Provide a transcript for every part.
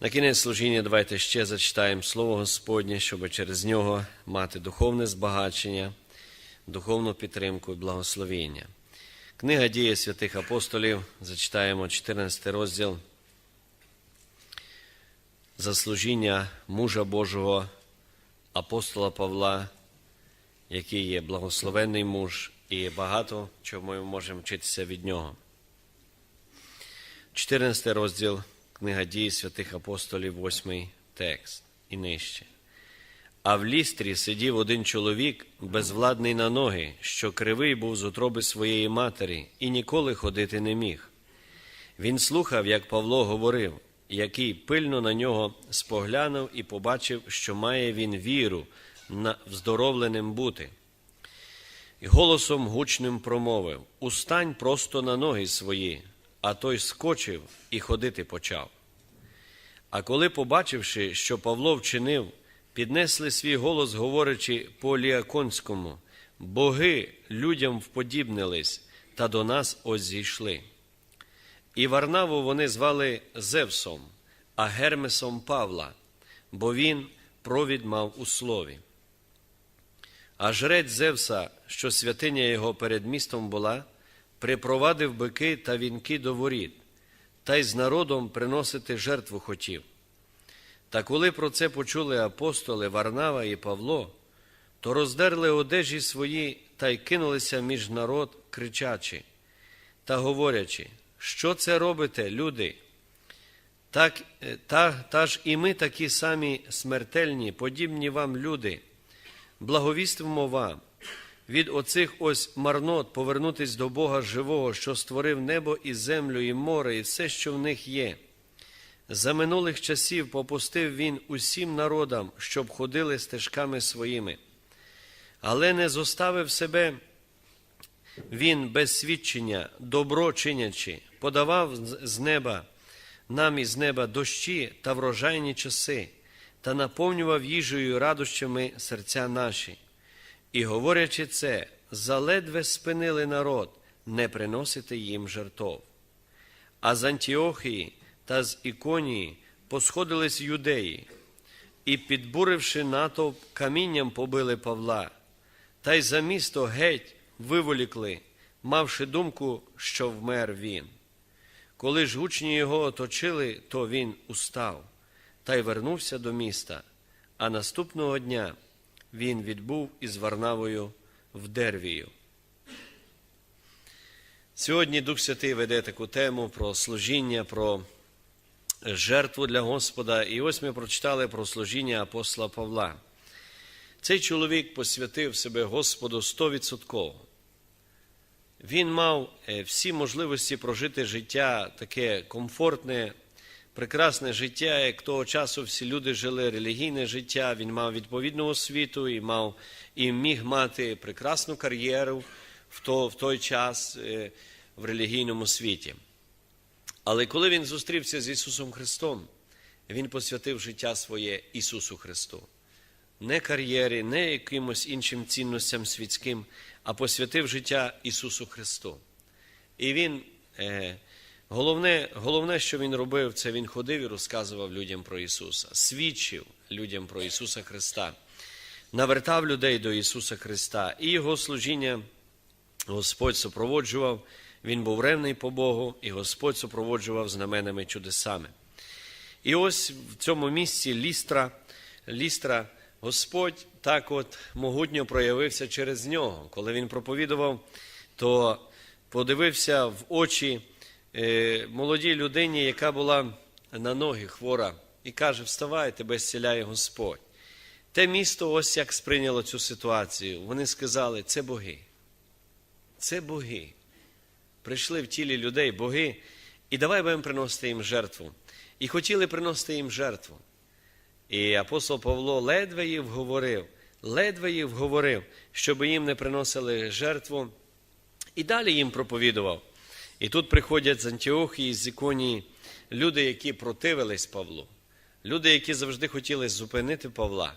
На кінець служіння давайте ще зачитаємо Слово Господнє, щоб через нього мати духовне збагачення, духовну підтримку і благословіння. Книга дії святих апостолів, зачитаємо 14 розділ за служіння мужа Божого апостола Павла, який є благословенний муж, і багато чого ми можемо вчитися від нього. 14 розділ Книга дій святих апостолів, 8 текст і нижче. А в лістрі сидів один чоловік, безвладний на ноги, що кривий був з утроби своєї матері, і ніколи ходити не міг. Він слухав, як Павло говорив, який пильно на нього споглянув і побачив, що має він віру на вздоровленим бути. І голосом гучним промовив Устань просто на ноги свої, а той скочив і ходити почав. А коли, побачивши, що Павло вчинив, піднесли свій голос, говорячи по ліаконському, боги людям вподібнились та до нас ось зійшли. І Варнаву вони звали Зевсом, а Гермесом Павла, бо він провід мав у слові. А жрець Зевса, що святиня його перед містом була, припровадив бики та вінки до воріт, та й з народом приносити жертву хотів. Та коли про це почули апостоли Варнава і Павло, то роздерли одежі свої та й кинулися між народ, кричачи та говорячи, що це робите, люди? Так, е, та, та ж і ми такі самі смертельні, подібні вам люди, благовістимо вам від оцих ось марнот повернутись до Бога живого, що створив небо і землю, і море, і все, що в них є. За минулих часів попустив він усім народам, щоб ходили стежками своїми, але не зоставив себе він без свідчення, добро чинячи, подавав з неба нам із неба дощі та врожайні часи, та наповнював їжею радощами серця наші. І, говорячи це, заледве спинили народ не приносити їм жертов. А з Антіохії та з Іконії посходились юдеї, і, підбуривши натовп, камінням побили Павла, та й за місто геть виволікли, мавши думку, що вмер він. Коли ж гучні його оточили, то він устав та й вернувся до міста, а наступного дня він відбув із Варнавою в Дервію. Сьогодні Дух Святий веде таку тему про служіння, про жертву для Господа. І ось ми прочитали про служіння апостола Павла. Цей чоловік посвятив себе Господу стовідсотково. Він мав е, всі можливості прожити життя таке комфортне, прекрасне життя, як того часу всі люди жили релігійне життя. Він мав відповідну освіту і мав і міг мати прекрасну кар'єру в, то, в той час е, в релігійному світі. Але коли він зустрівся з Ісусом Христом, Він посвятив життя своє Ісусу Христу. Не кар'єрі, не якимось іншим цінностям світським, а посвятив життя Ісусу Христу. І Він, е, головне, головне, що Він робив, це Він ходив і розказував людям про Ісуса, свідчив людям про Ісуса Христа, навертав людей до Ісуса Христа. І Його служіння Господь супроводжував, Він був ревний по Богу, і Господь супроводжував знаменами чудесами. І ось в цьому місці лістра, лістра Господь так от могутньо проявився через нього. Коли він проповідував, то подивився в очі молодій людині, яка була на ноги хвора, і каже: Вставай, тебе зціляє Господь. Те місто ось як сприйняло цю ситуацію. Вони сказали, це боги. Це боги. Прийшли в тілі людей боги, і давай будемо приносити їм жертву. І хотіли приносити їм жертву. І апостол Павло ледве їх вговорив, ледве їх вговорив, щоб їм не приносили жертву, і далі їм проповідував. І тут приходять з Антіохії, з Іконії люди, які противились Павлу, люди, які завжди хотіли зупинити Павла,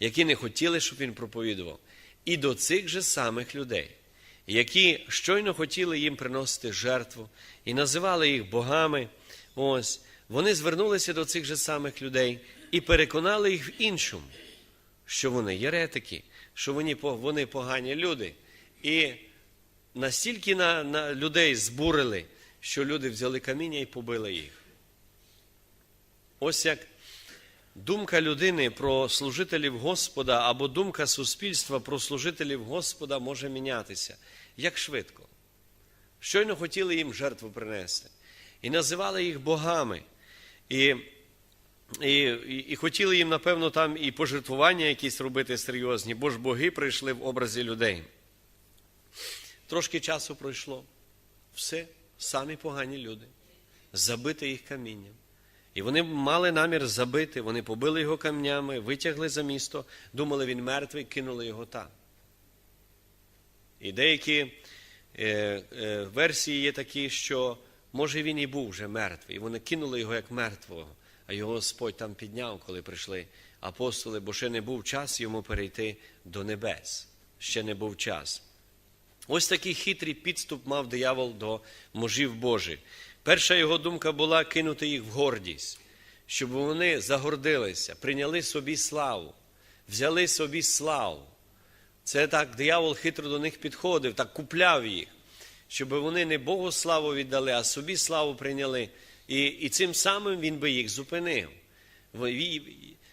які не хотіли, щоб він проповідував. І до цих же самих людей, які щойно хотіли їм приносити жертву і називали їх богами, ось вони звернулися до цих же самих людей і переконали їх в іншому, що вони єретики, що вони, по- вони погані люди. І настільки на, на людей збурили, що люди взяли каміння і побили їх. Ось як думка людини про служителів Господа або думка суспільства про служителів Господа може мінятися. Як швидко. Щойно хотіли їм жертву принести. І називали їх богами. І, і, і, хотіли їм, напевно, там і пожертвування якісь робити серйозні, бо ж боги прийшли в образі людей. Трошки часу пройшло. Все, самі погані люди. Забити їх камінням. І вони мали намір забити, вони побили його камнями, витягли за місто, думали, він мертвий, кинули його там. І деякі е, е, версії є такі, що може він і був вже мертвий. І вони кинули його як мертвого, а його Господь там підняв, коли прийшли апостоли, бо ще не був час йому перейти до небес. Ще не був час. Ось такий хитрий підступ мав диявол до мужів Божих. Перша його думка була кинути їх в гордість, щоб вони загордилися, прийняли собі славу, взяли собі славу. Це так диявол хитро до них підходив, так купляв їх, щоб вони не Богу славу віддали, а собі славу прийняли. І, і цим самим він би їх зупинив.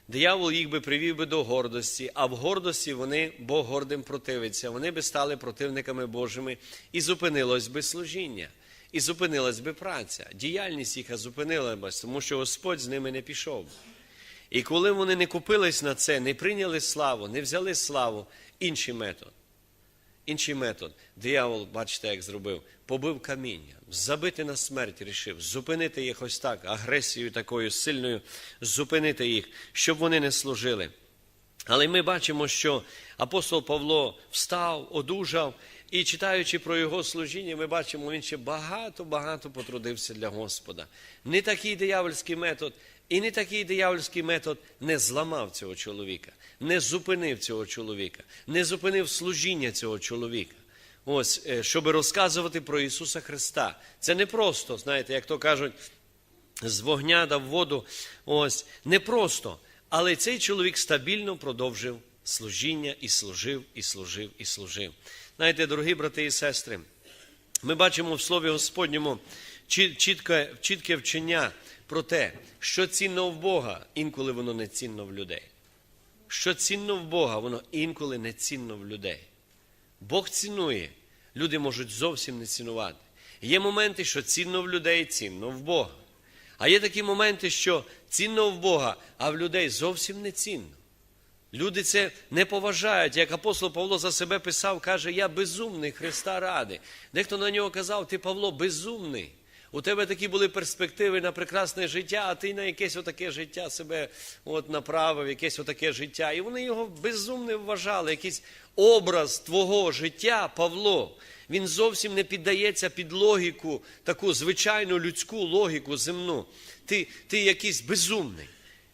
Диявол їх би привів би до гордості, а в гордості вони Бог гордим противиться. Вони би стали противниками Божими і зупинилось би служіння, і зупинилась би праця. Діяльність їх зупинила б, тому що Господь з ними не пішов. І коли вони не купились на це, не прийняли славу, не взяли славу, інший метод. Інший метод. Диявол, бачите, як зробив, побив каміння, забити на смерть рішив, зупинити їх ось так, агресією такою сильною, зупинити їх, щоб вони не служили. Але ми бачимо, що апостол Павло встав, одужав, і читаючи про його служіння, ми бачимо, він ще багато-багато потрудився для Господа. Не такий диявольський метод, і не такий диявольський метод не зламав цього чоловіка, не зупинив цього чоловіка, не зупинив служіння цього чоловіка. Ось, е, щоб розказувати про Ісуса Христа. Це не просто, знаєте, як то кажуть, з вогня дав воду. Ось непросто. Але цей чоловік стабільно продовжив служіння і служив, і служив, і служив. Знаєте, дорогі брати і сестри, ми бачимо в Слові Господньому чітке, чітке вчення про те, що цінно в Бога, інколи воно не цінно в людей. Що цінно в Бога, воно інколи не цінно в людей. Бог цінує, люди можуть зовсім не цінувати. Є моменти, що цінно в людей, цінно в Бога. А є такі моменти, що цінно в Бога, а в людей зовсім не цінно. Люди це не поважають. Як апостол Павло за себе писав, каже, я безумний Христа ради. Дехто на нього казав, ти Павло безумний. У тебе такі були перспективи на прекрасне життя, а ти на якесь отаке життя себе от направив, якесь отаке життя. І вони його безумним вважали, якийсь образ твого життя, Павло. Він зовсім не піддається під логіку, таку звичайну людську логіку земну. Ти, ти якийсь безумний.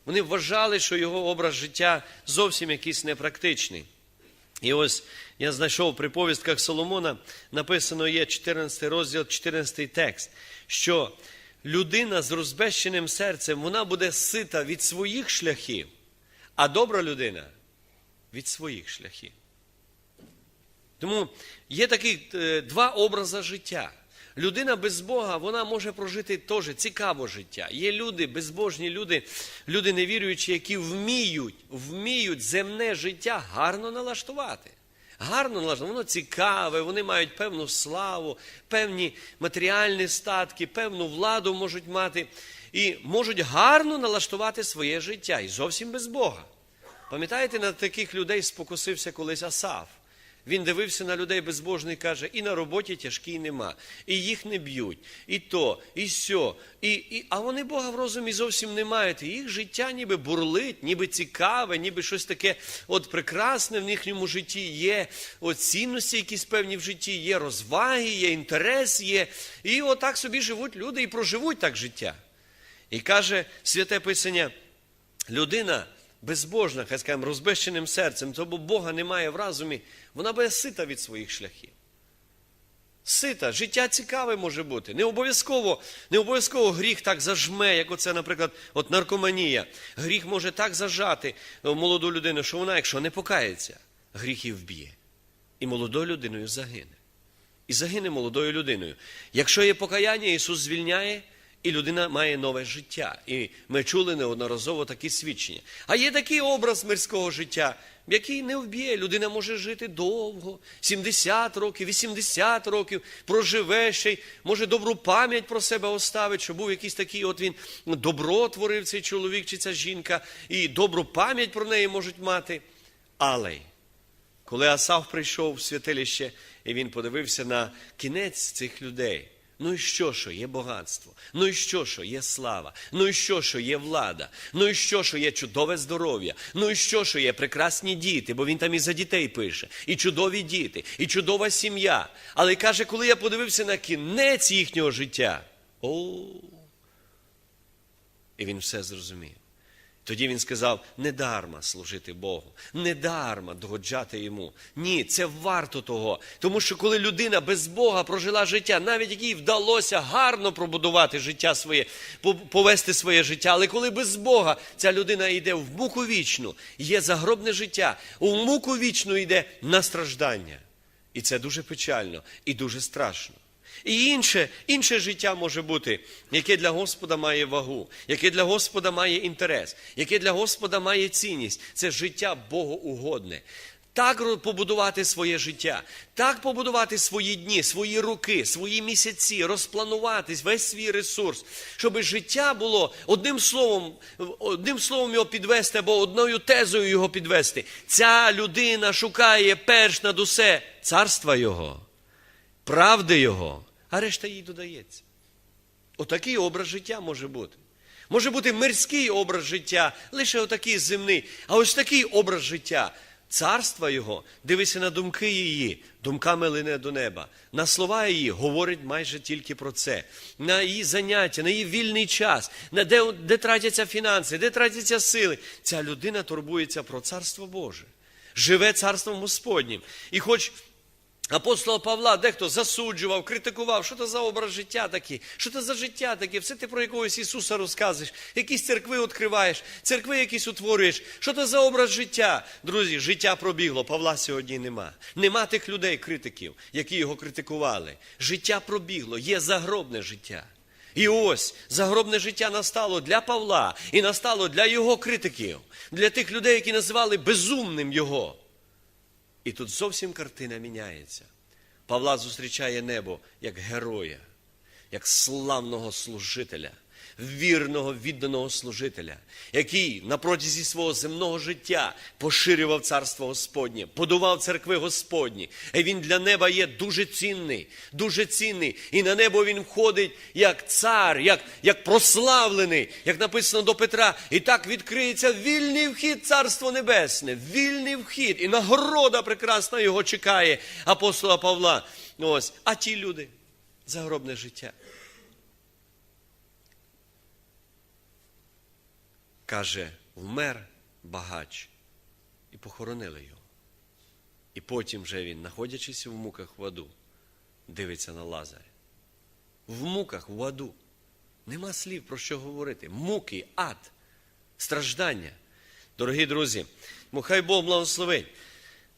Вони вважали, що його образ життя зовсім якийсь непрактичний. І ось я знайшов при повістках Соломона, написано є 14 розділ, 14 текст, що людина з розбещеним серцем, вона буде сита від своїх шляхів, а добра людина від своїх шляхів. Тому є такі е, два образи життя. Людина без Бога, вона може прожити теж цікаве життя. Є люди, безбожні люди, люди невіруючі, які вміють, вміють земне життя гарно налаштувати. Гарно налаштувати, воно цікаве, вони мають певну славу, певні матеріальні статки, певну владу можуть мати і можуть гарно налаштувати своє життя і зовсім без Бога. Пам'ятаєте, на таких людей спокусився колись Асав. Він дивився на людей безбожних і каже, і на роботі тяжкій нема, і їх не б'ють, і то, і сьо. І, і, а вони Бога в розумі зовсім не мають. І їх життя ніби бурлить, ніби цікаве, ніби щось таке от прекрасне в їхньому житті є, от цінності якісь певні в житті є, розваги є, інтерес є. І отак собі живуть люди і проживуть так життя. І каже святе Писання, людина безбожна, хай скажемо, розбещеним серцем, тому Бога немає в разумі, вона буде сита від своїх шляхів. сита, життя цікаве може бути. Не обов'язково, не обов'язково гріх так зажме, як оце, наприклад, от наркоманія. Гріх може так зажати молоду людину, що вона, якщо не покається, гріх її вб'є. І молодою людиною загине. І загине молодою людиною. Якщо є покаяння, Ісус звільняє, і людина має нове життя. І ми чули неодноразово такі свідчення. А є такий образ мирського життя, який не вб'є. Людина може жити довго, 70 років, 80 років, проживе ще й, може добру пам'ять про себе оставить, що був якийсь такий, от він добро творив цей чоловік чи ця жінка, і добру пам'ять про неї можуть мати. Але коли Асав прийшов в святилище, і він подивився на кінець цих людей. Ну і що, що є багатство? Ну і що, що є слава? Ну і що, що є влада? Ну і що, що є чудове здоров'я? Ну і що, що є прекрасні діти, бо він там і за дітей пише, і чудові діти, і чудова сім'я. Але каже, коли я подивився на кінець їхнього життя, о, і він все зрозумів. Тоді він сказав: не дарма служити Богу, не дарма догоджати йому. Ні, це варто того. Тому що коли людина без Бога прожила життя, навіть якій вдалося гарно пробудувати життя своє, повести своє життя, але коли без Бога ця людина йде в муку вічну, є загробне життя, у муку вічну йде на страждання. І це дуже печально і дуже страшно. І інше, інше життя може бути, яке для Господа має вагу, яке для Господа має інтерес, яке для Господа має цінність. Це життя Богоугодне. Так побудувати своє життя, так побудувати свої дні, свої роки, свої місяці, розплануватись, весь свій ресурс, щоб життя було одним словом, одним словом його підвести або одною тезою його підвести. Ця людина шукає перш над усе царства Його правди Його, а решта їй додається. Отакий образ життя може бути. Може бути мирський образ життя, лише отакий земний, а ось такий образ життя. Царства Його, дивися на думки її, думками лине до неба. На слова її говорить майже тільки про це. На її заняття, на її вільний час, на де, де тратяться фінанси, де тратяться сили. Ця людина турбується про царство Боже, живе царством Господнім. І хоч Апостола Павла дехто засуджував, критикував, що це за образ життя такий, що це за життя таке, все ти про якогось Ісуса розказуєш, якісь церкви відкриваєш, церкви якісь утворюєш. Що це за образ життя? Друзі, життя пробігло, Павла сьогодні нема. Нема тих людей, критиків, які його критикували. Життя пробігло, є загробне життя. І ось загробне життя настало для Павла і настало для його критиків, для тих людей, які називали безумним його. І тут зовсім картина міняється. Павла зустрічає небо як героя, як славного служителя, вірного, відданого служителя, який на протязі свого земного життя поширював царство Господнє, будував церкви Господні. І він для неба є дуже цінний, дуже цінний. І на небо він входить як цар, як, як прославлений, як написано до Петра. І так відкриється вільний вхід Царство Небесне, вільний вхід. І нагорода прекрасна його чекає апостола Павла. Ось. А ті люди загробне життя. Каже, вмер багач, і похоронили його. І потім вже він, знаходячись в муках в аду, дивиться на Лазаря. В муках в аду. Нема слів про що говорити. Муки, ад, страждання. Дорогі друзі, ну, хай Бог благословить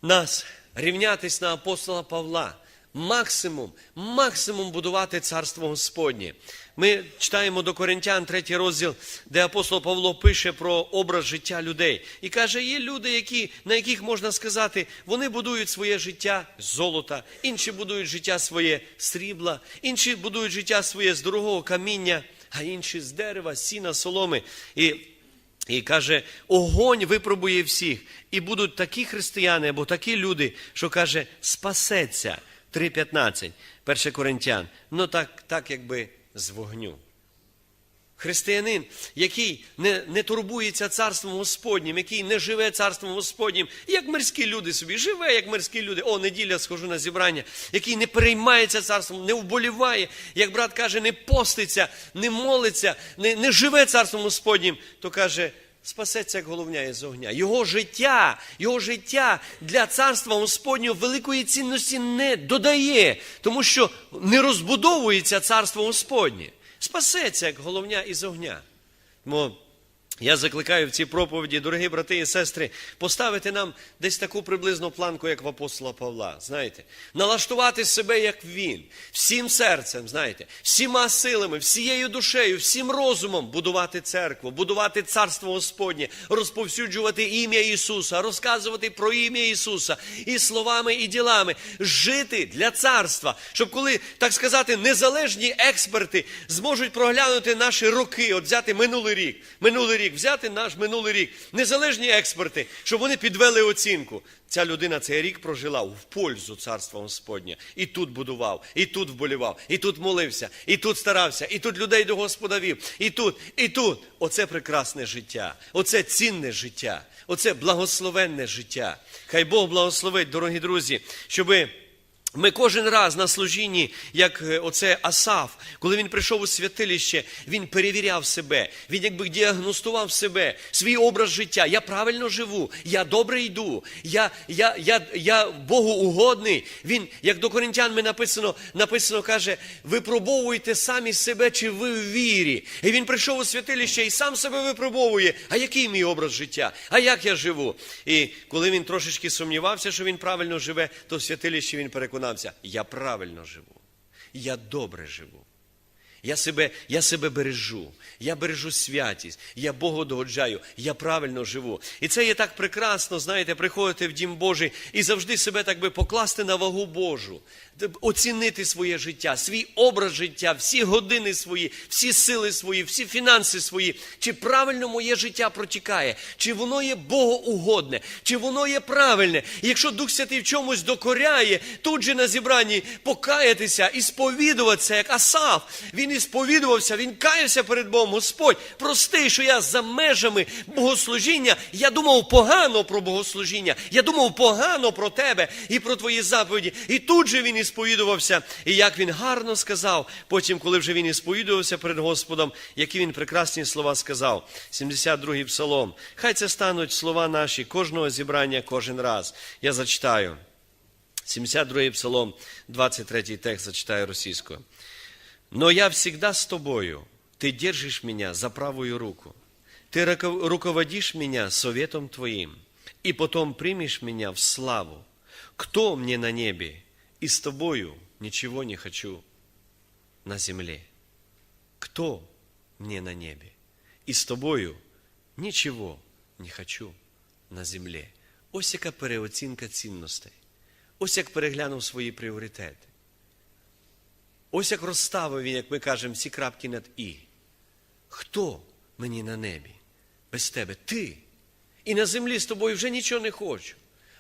нас рівнятись на апостола Павла. Максимум, максимум будувати царство Господнє. Ми читаємо до Коринтян третій розділ, де апостол Павло пише про образ життя людей. І каже, є люди, які, на яких можна сказати, вони будують своє життя з золота, інші будують життя своє срібла, інші будують життя своє з дорогого каміння, а інші з дерева, сіна, соломи. І і каже, огонь випробує всіх. І будуть такі християни або такі люди, що каже, спасеться. 3.15, 1 Коринтян. Ну так, так якби з вогню. Християнин, який не, не турбується царством Господнім, який не живе царством Господнім, як мирські люди собі, живе, як мирські люди. О, неділя схожу на зібрання, який не переймається царством, не вболіває, як брат каже, не поститься, не молиться, не, не живе царством Господнім, то каже, спасеться як головня із огня. Його життя, його життя для царства Господнього великої цінності не додає, тому що не розбудовується царство Господнє. Спасеться як головня із огня. Тому я закликаю в цій проповіді, дорогі брати і сестри, поставити нам десь таку приблизну планку, як в апостола Павла. Знаєте, налаштувати себе, як він, всім серцем, знаєте, всіма силами, всією душею, всім розумом будувати церкву, будувати царство Господнє, розповсюджувати ім'я Ісуса, розказувати про ім'я Ісуса і словами, і ділами, жити для царства, щоб коли, так сказати, незалежні експерти зможуть проглянути наші роки, от взяти минулий рік, минулий рік, взяти наш минулий рік, незалежні експерти, щоб вони підвели оцінку. Ця людина цей рік прожила в пользу царства Господня. І тут будував, і тут вболівав, і тут молився, і тут старався, і тут людей до Господа вів, і тут, і тут. Оце прекрасне життя, оце цінне життя, оце благословенне життя. Хай Бог благословить, дорогі друзі, щоби. Ми кожен раз на служінні, як е, оце Асаф, коли він прийшов у святилище, він перевіряв себе, він якби діагностував себе, свій образ життя. Я правильно живу, я добре йду, я, я, я, я Богу угодний. Він, як до коринтян ми написано, написано, каже, випробовуйте самі себе, чи ви в вірі. І він прийшов у святилище і сам себе випробовує. А який мій образ життя? А як я живу? І коли він трошечки сумнівався, що він правильно живе, то в святилищі він переконався, я правильно живу, я добре живу. Я себе, я себе бережу, я бережу святість, я Богу догоджаю, я правильно живу. І це є так прекрасно, знаєте, приходити в Дім Божий і завжди себе так би покласти на вагу Божу, оцінити своє життя, свій образ життя, всі години свої, всі сили свої, всі фінанси свої. Чи правильно моє життя протікає, чи воно є богоугодне, чи воно є правильне. І якщо Дух Святий в чомусь докоряє, тут же на зібранні покаятися і сповідуватися, як Асав. Він і сповідувався, він каявся перед Богом. Господь, прости, що я за межами богослужіння. Я думав погано про богослужіння. Я думав погано про тебе і про твої заповіді. І тут же він і сповідувався. І як він гарно сказав, потім, коли вже він і сповідувався перед Господом, які він прекрасні слова сказав. 72-й псалом. Хай це стануть слова наші кожного зібрання кожен раз. Я зачитаю. 72-й псалом, 23-й текст зачитаю російською. Но я всегда с тобою, ты держишь меня за правую руку, руко- руководишь меня советом твоим, и потом примешь меня в славу. Кто мне на небе, и с тобою ничего не хочу на земле. Кто мне на небе, и с тобою нічого не хочу на землі. Ось яка переоцінка цінностей. Ось як переглянув свої пріоритети. Ось як розставив він, як ми кажемо, всі крапки над І. Хто мені на небі? Без тебе ти. І на землі з тобою вже нічого не хочу.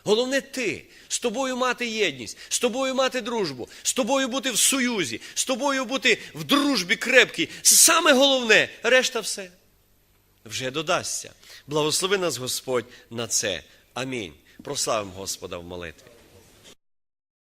Головне ти, з тобою мати єдність, з тобою мати дружбу, з тобою бути в союзі, з тобою бути в дружбі крепкій. Саме головне, решта все вже додасться. Благослови нас Господь на це. Амінь. Прославимо Господа в молитві.